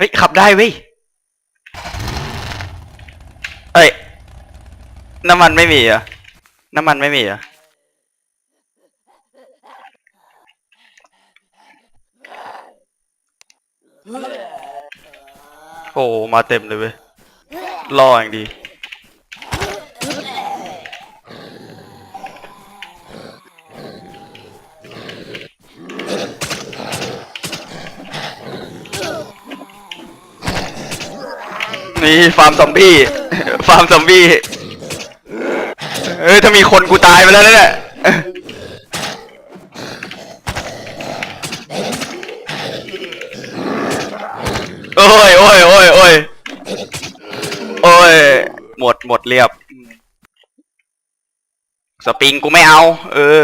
เฮ้ยขับได้เว้ยเอ้ยน้ำมันไม่มีเหรอะน้ำมันไม่มีเหรอะโอ้มาเต็มเลยเว้ยรออย่างดี นี่ฟาร์มซอมบี้ ฟาร์มซอมบี้ เอ้ยถ้ามีคนกูตายไปแล้วนะเนี่ยโอ้ยโอ้ยโอ้ยโอ้ยโอ้ยหมดหมดเรียบ สปริงกูไม่เอา เออ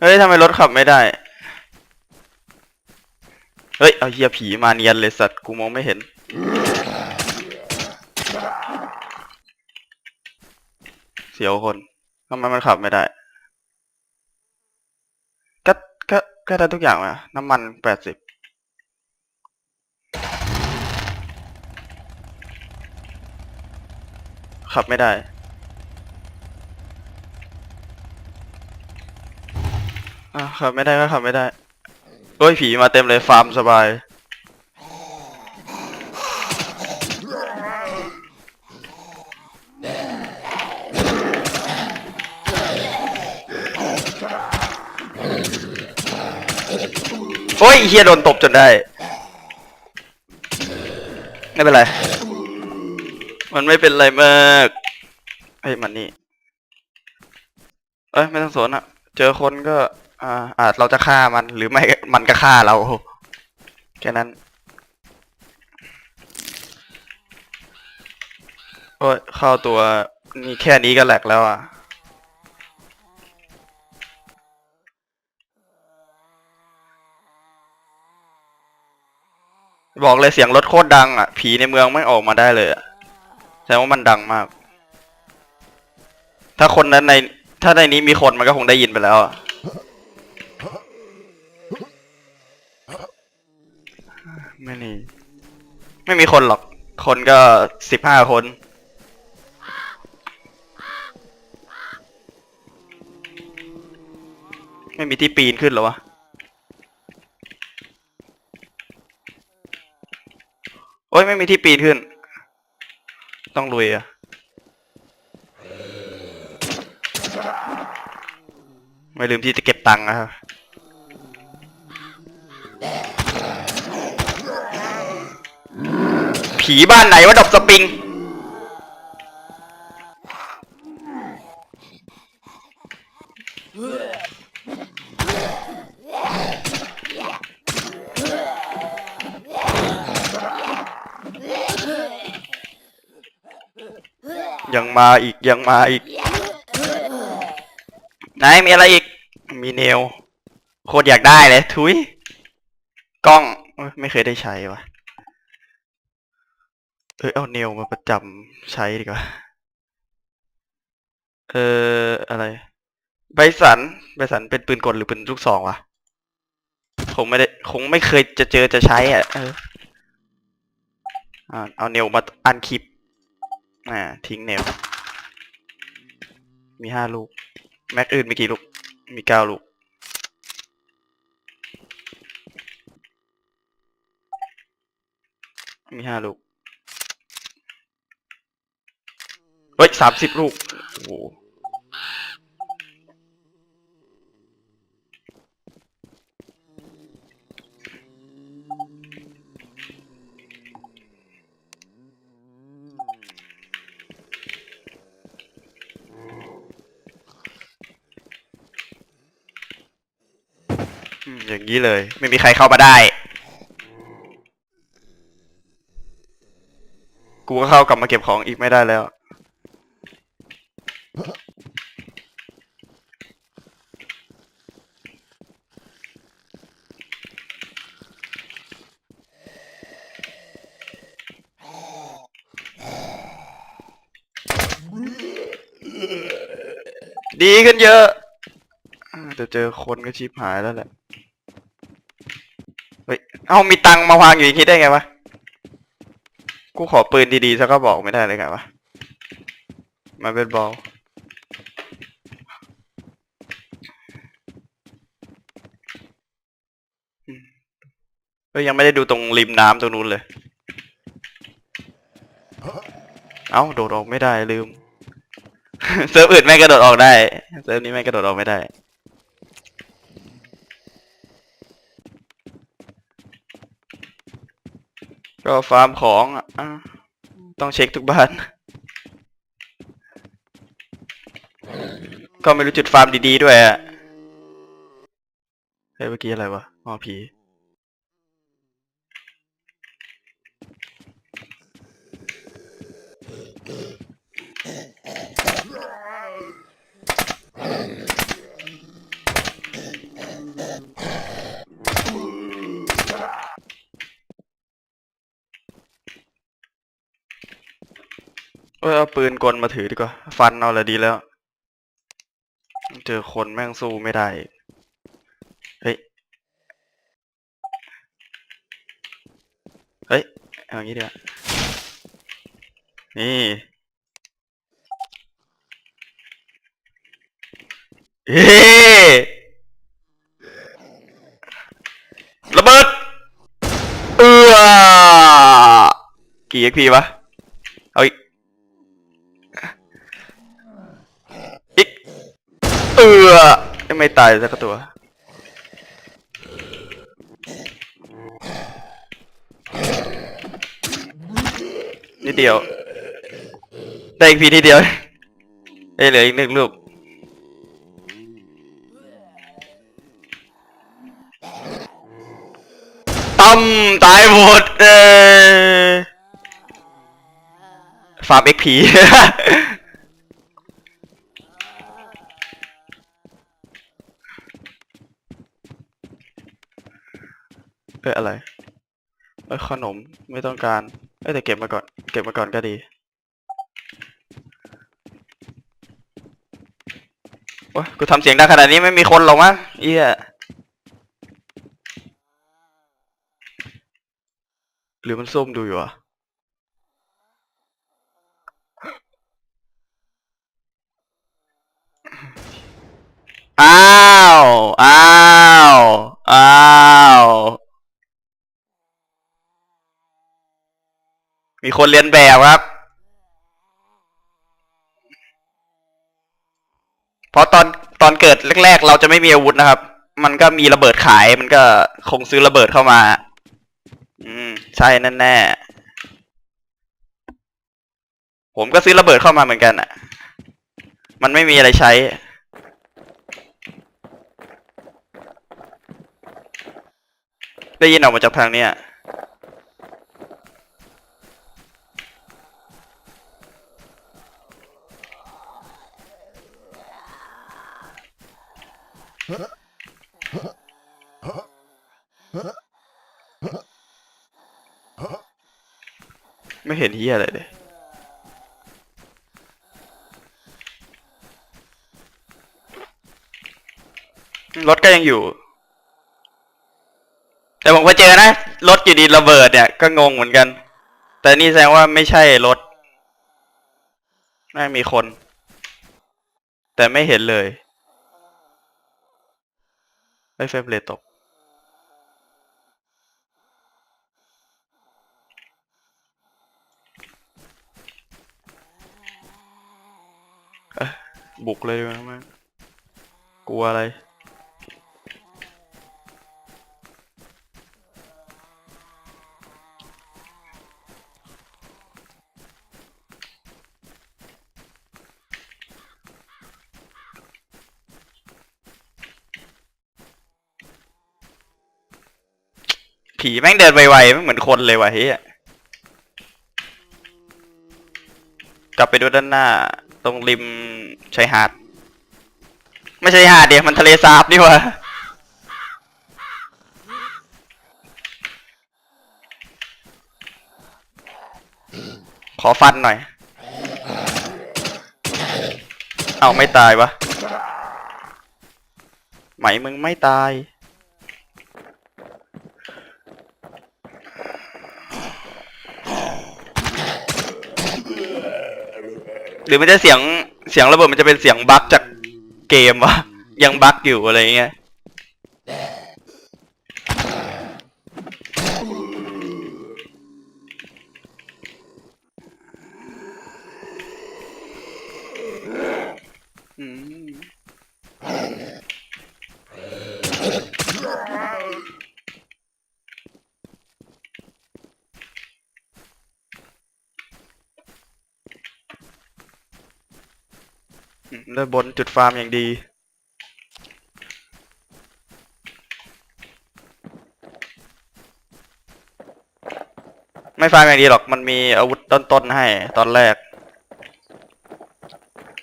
เฮ้ยทำไมรถขับไม่ได้ เฮ้ย เอาเฮียผีมาเนียนเลยสัตว์ กูมองไม่เห็น เสียวคนทำไมมันขับไม่ได้ ก็ก็ก็ได้ทุกอย่างมาน้ำมันแปดสิบขับไม่ได้อะขับไม่ได้ก็ขับไม่ได้ โอ้ยผีมาเต็มเลยฟาร์มสบาย โอ้ยเฮียโดนตบจนได้ ไม่เป็นไร มันไม่เป็นไรมากเฮ้ยมันนี่ เอ้ยไม่ต้องสนอะเจอคนก็ อ่าอาจเราจะฆ่ามันหรือไม่มันก็ฆ่าเราแค่นั้นโอ้ยเข้าตัวนี่แค่นี้ก็แหลกแล้วอะ บอกเลยเสียงรถโคตรดังอะ ผีในเมืองไม่ออกมาได้เลยอะแสดงว่ามันดังมาก ถ้าคนนั้นใน ถ้าในนี้มีคนมันก็คงได้ยินไปแล้วอะไม่นี่ไม่มีคนหรอก คนก็สิบห้าคนไม่มีที่ปีนขึ้นหรอวะ อ้ยไม่มีที่ปีนขึ้น ต้องลุยอะไม่ลืมที่จะเก็บตังค์นะครับผีบ้านไหนวะดอกสปริง ยังมาอีกยังมาอีก ไหนมีอะไรอีก มีเนวโคตรอยากได้เลยทุยกล้องไม่เคยได้ใช้วะเอ้ยเอาเนวมาประจำใช้ดีกว่า เอออะไรไบสันไบสันเป็นปืนกลหรือปืนลูกซองวะคงไม่ได้คงไม่เคยจะเจอจะใช้อะเอออ่าเอาเนวมาอันคลิป อ่า ทิ้งเนว มีห้าลูก แม็กอื่นมีกี่ลูก มีเก้าลูก มีห้าลูก เฮ้ยสามสิบลูก โอ้โห อย่างนี้เลย ไม่มีใครเข้ามาได้ กูก็เข้ากลับมาเก็บของอีกไม่ได้แล้ว ดีขึ้นเยอะแต่เจอคนก็ชิบหายแล้วแหละ เฮ้ย เอามีตังมาวางอยู่อย่างนี้ได้ไงวะ กูขอปืนดีๆสักก็บอกไม่ได้เลยไงวะ มาเป็นบอลเฮ้ยยังไม่ได้ดูตรงริมน้ำตรงนู้นเลย เอ้าโดดออกไม่ได้ลืม เซิร์ฟอื่นไม่งกระโดดออกได้ เซิร์ฟนี้ไม่งกระโดดออกไม่ได้ ก็ฟาร์มของอะต้องเช็คทุกบ้าน ก็ไม่รู้จุดฟาร์มดีๆด้วยอะเฮ้ยเมื่อกี้อะไรวะ อ๋อผี เอยเอาปืนกลมาถือดีกว่า ฟันเอาละดีแล้ว เจอคนแม่งสู้ไม่ได้ เฮ้ย เฮ้ยเอางี้ดีกว่านี่เฮ้ระเบิด เอือกี่ XP วะเอาอีก อีก เอือไม่ตายสักตัว นิดเดียว ได้อีกพีนิดเดียวได้เหลืออีกหนึ่งลูกตั้มตายหมดเออฟาร์มเอ็กพี เอ้ยอะไรเอ้ยขนมไม่ต้องการเอ้ยแต่เก็บมาก่อน เก็บมาก่อนก็ดี โอ้ยกูทำเสียงดังขนาดนี้ไม่มีคนหรอกมั้งเอี้ยหรือมันส้มดูอยู่อะ อ้าว อ้าว อ้าว มีคนเรียนแบบครับ เพราะตอนตอนเกิดแรก ๆ เราจะไม่มีอาวุธนะครับ มันก็มีระเบิดขาย มันก็คงซื้อระเบิดเข้ามา อืม ใช่แน่แน่ผมก็ซื้อระเบิดเข้ามาเหมือนกันอะ มันไม่มีอะไรใช้ ได้ยินออกมาจากทางเนี้ย ไม่เห็นเฮียอะไรเลยรถก็ยังอยู่ แต่ผมก็เจอนะ รถอยู่ดีระเบิดเนี่ย ก็งงเหมือนกัน แต่นี่แสดงว่าไม่ใช่รถไม่มีคน แต่ไม่เห็นเลย ไอ้เฟรมเรทตกบุกเลยดีกว่ามั้งกลัวอะไร ผีแม่งเดินไวๆไม่เหมือนคนเลยวะเฮียกลับไปดูด้านหน้า ตรงริมชายหาด ไม่ใช่หาดเดียวมันทะเลสาบนี่ว่าขอฟันหน่อย เอาไม่ตายวะไหมมึงไม่ตาย หรือมันจะเสียงเสียงระเบิดมันจะเป็นเสียงบั๊กจากเกมวะยังบั๊กอยู่อะไรเงี้ย ด้านบนจุดฟาร์มอย่างดี ไม่ฟาร์มอย่างดีหรอกมันมีอาวุธต้นๆให้ตอนแรก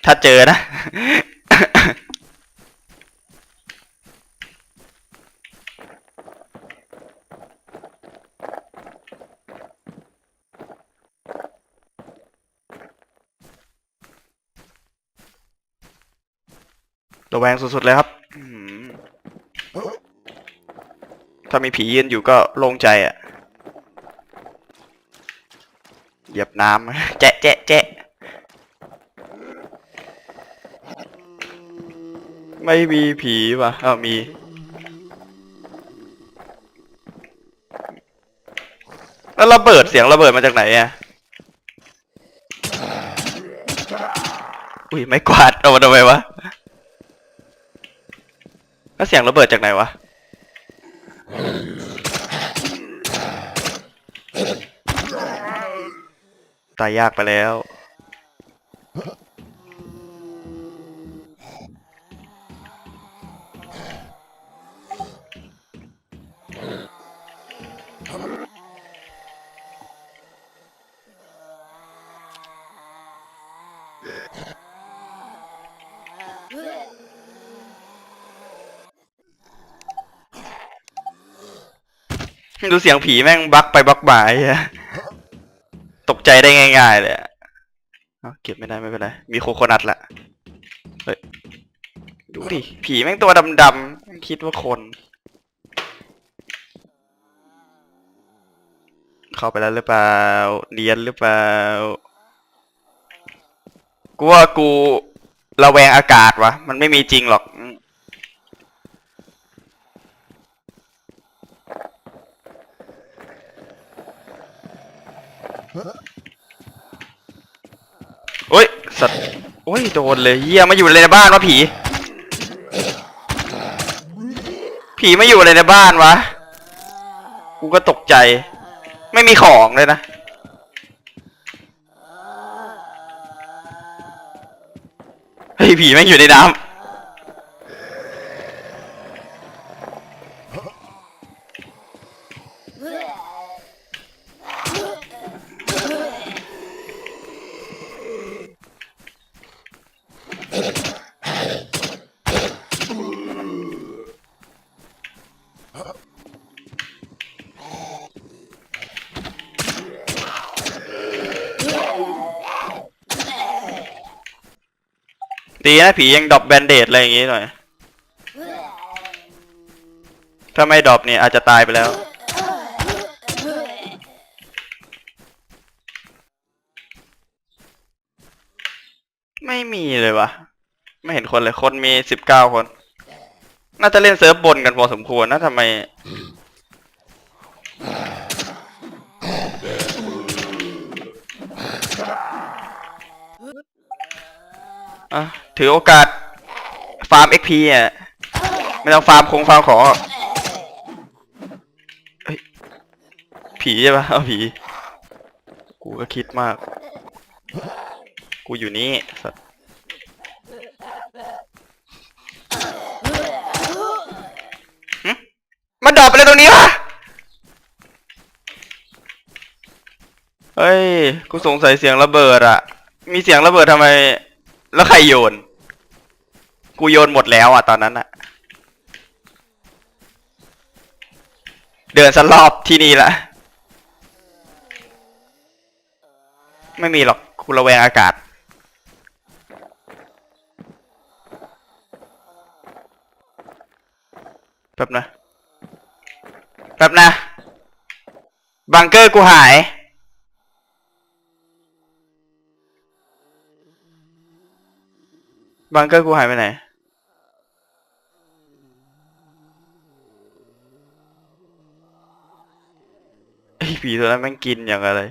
ถ้าเจอนะ ระแวงสุดๆเลยครับอืมถ้ามีผียืนอยู่ก็โล่งใจอะ่ะเหยียบน้ำแจ๊ะแจ๊ะแจ๊ะไม่มีผีว่ะอ้าวมี แล้วระเบิดเสียงระเบิดมาจากไหนอะ อุ้ยไม่กวาดเอามาทำไมวะ แล้วเสียงระเบิดจากไหนวะ ตายยากไปแล้ว ดูเสียงผีแม่งบักไปบักมาไอ้เหี้ยตกใจได้ง่าย ๆ เลยอะเอาเก็บไม่ได้ไม่เป็นไร มีโคโคนัทละ เฮ้ย ดูดิ ผีแม่งตัวดำๆแม่งคิดว่าคน เข้าไปแล้วหรือเปล่าเนียนหรือเปล่า กูว่ากูระแวงอากาศวะ มันไม่มีจริงหรอกโอ้ย สัตว์ โอ้ยโดนเลยเฮียมาอยู่เลยในบ้านวะผี ผีไม่อยู่เลยในบ้านวะ กูก็ตกใจ ไม่มีของเลยนะเฮ้ยผีแม่งอยู่ในน้ำ ดีนะผียังดรอปแบนเดดอะไรอย่างงี้หน่อย ถ้าไม่ดรอปเนี่ยอาจจะตายไปแล้ว ไม่มีเลยวะไม่เห็นคนเลย คนมีสิบเก้าคน น่าจะเล่นเซิร์ฟบนกันพอสมควรนะทำไมอะ ถือโอกาส ฟาร์ม XP อะ ไม่ต้องฟาร์มคงฟาร์มขอผีใช่ปะเอาผี กูก็คิดมาก กูอยู่นี่สัสหึมันดรอปไปเลยตรงนี้วะ เฮ้ย กูสงสัยเสียงระเบิดอะมีเสียงระเบิดทำไม แล้วใครโยน กูโยนหมดแล้วอะตอนนั้นอะเดินสรอบที่นี่ละไม่มีหรอกกูระแวงอากาศ แป๊บนะ แป๊บนะ บังเกอร์กูหายบังเกอร์กูหายไปไหน ผีตัวนั้นแม่งกินอย่างอะไร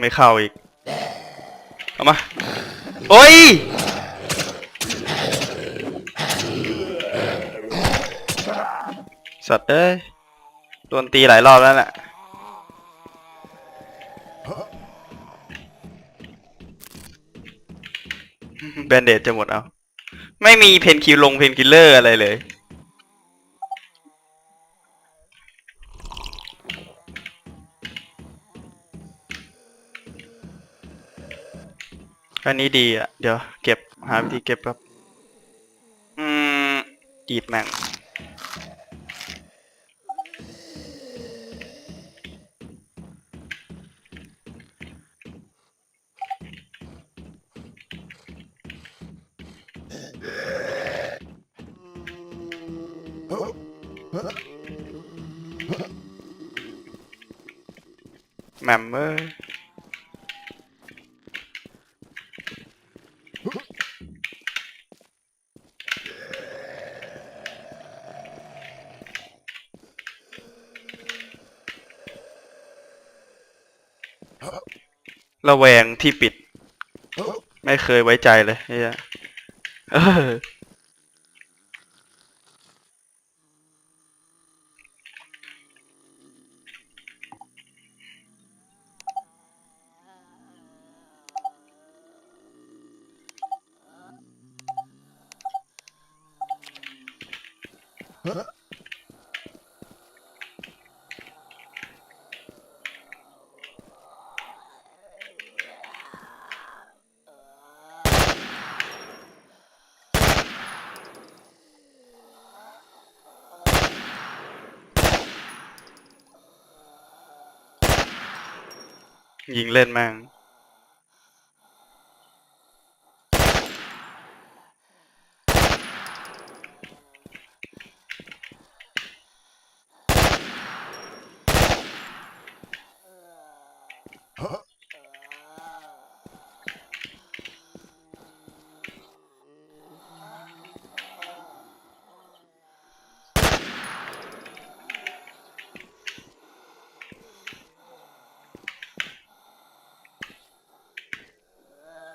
ไม่เข้าอีก เอามา โอ้ย สัตว์เอ้ย โดนตีหลายรอบแล้วน่ะแบนเดดจะหมดเอา ไม่มีเพนคิลลงเพนคิลเลอร์อะไรเลย อันนี้ดีอะ เดี๋ยวเก็บหาวิธีเก็บครับอืมกีบแม่งแมมเอ้ย ระแวงที่ปิด ไม่เคยไว้ใจเลยเฮียเออ ยิงเล่นแม่ง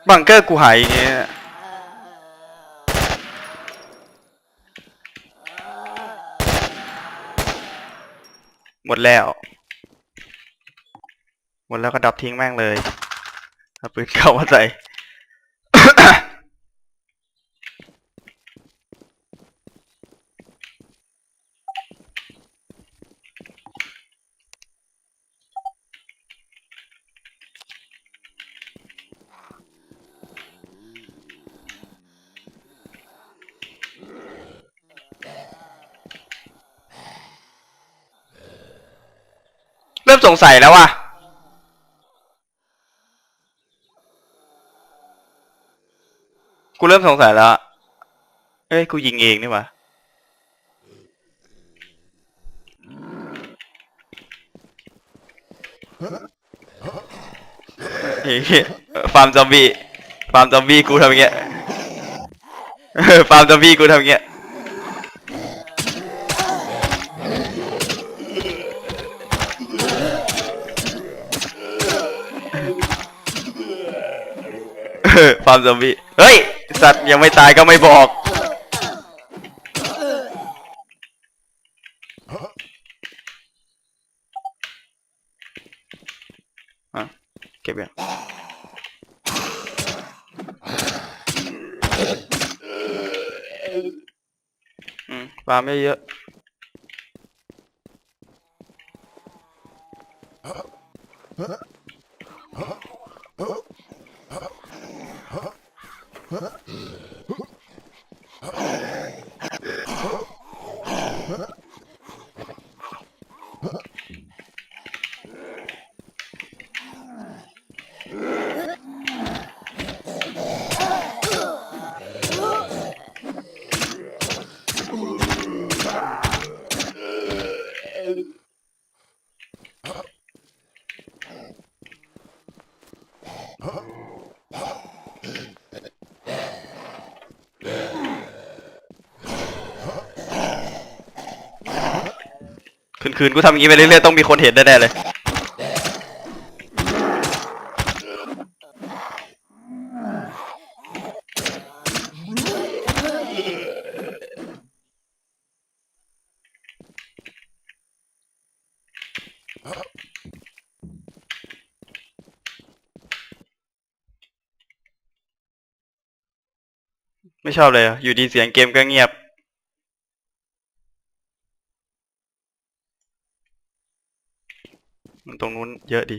บังเกอร์กูหายอย่างเงี้ยหมดแล้ว หมดแล้วก็ดับทิ้งแม่งเลยเอาปืนเข้ามาใส่ เริ่แล้วว่ะกูเริ่มสงสัยแล้วเอ้ยกูยิงเองนี่หว่าเฮ้ยฟาร์มซอมบี้ฟาร์มซอมบี้กูทำอย่างเงี้ยฟาร์มซอมบี้กูทำอย่างเงี้ยามซอมบี้เฮ้ย สัตว์ยังไม่ตายก็ไม่บอกฮะเก็บยังปลาไม่เยอะ คืนๆกูทำอย่างนี้ไปเรื่อยๆต้องมีคนเห็นแน่ๆเลย ไม่ชอบเลยอะอยู่ดีเสียงเกมก็เงียบ ตรงนู้นเยอะดี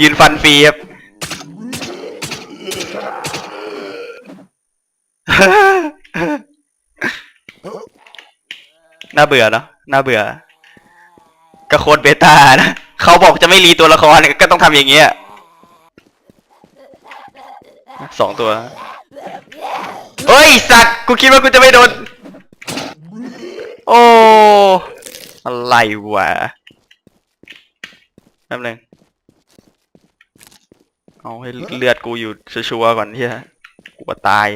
ยืนฟันฟรีครับ น่าเบื่อเนาะน่าเบื่อ ก็โคดเบต้านะเขาบอกจะไม่รีตัวละครก็ต้องทำอย่างเงี้ยสองตัวเฮ้ยสัตว์กูคิดว่ากูจะไม่โดน โอ้ อะไรวะแป๊บนึง เอาให้เลือดกูอยู่ชัวร์ก่อนที่ฮะกูว่าตาย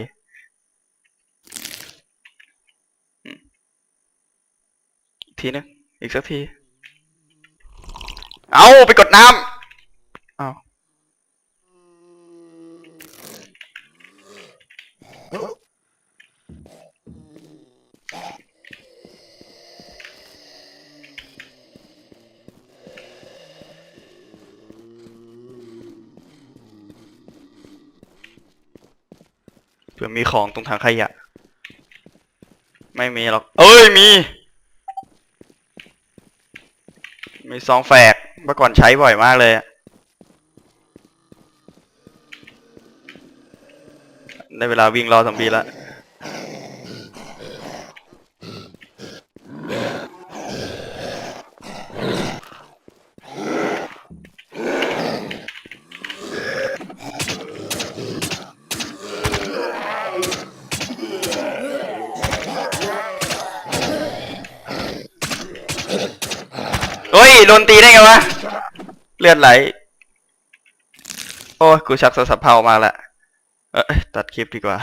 ทีนึงอีกสักที เอาไปกดน้ำเอา เผื่อมีของตรงทางขยะ ไม่มีหรอก เอ้ยมี มีซองแฝกเมื่อก่อนใช้บ่อยมากเลยอะได้เวลาวิ่งรอซอมบี้แล้ว เฮ้ย โดนตีได้ไง วะ เลือดไหล โอ้ยกูชักสะสะเพามาละ เอ้ยตัดคลิปดีกว่า